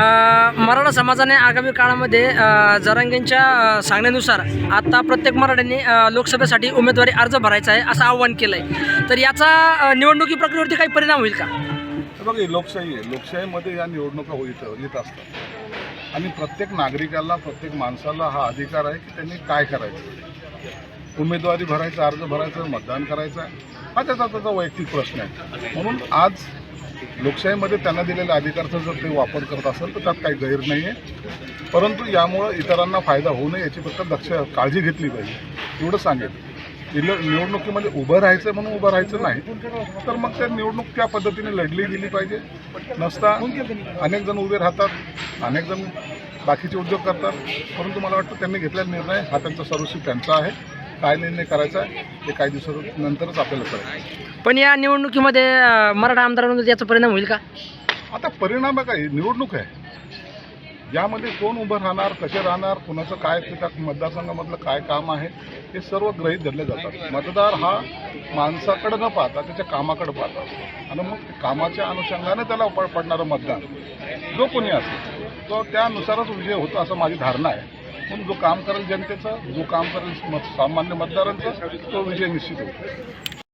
मराठा समाजाने आगामी काळामध्ये जरांगेंच्या सांगण्यानुसार आता प्रत्येक मराठ्यांनी लोकसभेसाठी उमेदवारी अर्ज भरायचा आहे असं आव्हान केलं आहे तर याचा निवडणुकी प्रक्रियेवरती काही परिणाम होईल का? बघ लोकशाही आहे. लोकशाहीमध्ये या निवडणुका होईत येत असतात. आणि प्रत्येक नागरिकाला प्रत्येक माणसाला हा अधिकार आहे की त्यांनी काय करायचं. उमेदवारी भरायचा अर्ज भरायचा मतदान करायचं हा त्याचा त्याचा वैयक्तिक प्रश्न आहे. म्हणून आज लोकशाहीमध्ये त्यांना दिलेल्या अधिकाराचा जर ते वापर करत असेल तर त्यात काही गैर नाही आहे. परंतु यामुळं इतरांना फायदा होऊ नये याची फक्त दक्ष काळजी घेतली पाहिजे. एवढं सांगेल निव- निवडणुकीमध्ये उभं राहायचं म्हणून उभं राहायचं नाही तर मग त्या निवडणूक त्या पद्धतीने लढली गेली पाहिजे. नसता अनेक जण उभे राहतात अनेक जण बाकीचे उद्योग करतात परंतु मला वाटतं त्यांनी घेतलेला निर्णय हा त्यांचा सर्वस्वी त्यांचा आहे. काय निर्णय करायचा आहे ते काही दिवसानंतरच आपल्याला कळेल. पण या निवडणुकीमध्ये मराठा आमदारांवर याचा परिणाम होईल का? आता परिणाम आहे काय निवडणूक आहे. यामध्ये कोण उभं राहणार कसे राहणार कुणाचं काय त्या मतदारसंघामधलं काय काम आहे हे सर्व ग्रहीत धरले जातात. मतदार हा माणसाकडे न पाहता त्याच्या कामाकडे पाहता असतो. आणि मग कामाच्या अनुषंगाने त्याला पडणारं मतदान जो कोणी असेल तो त्यानुसारच विजय होतो असं माझी धारणा आहे. म्हणून जो काम करेल जनतेचं जो काम करेल मत सामान्य मतदारांचं तो विजय निश्चित होतो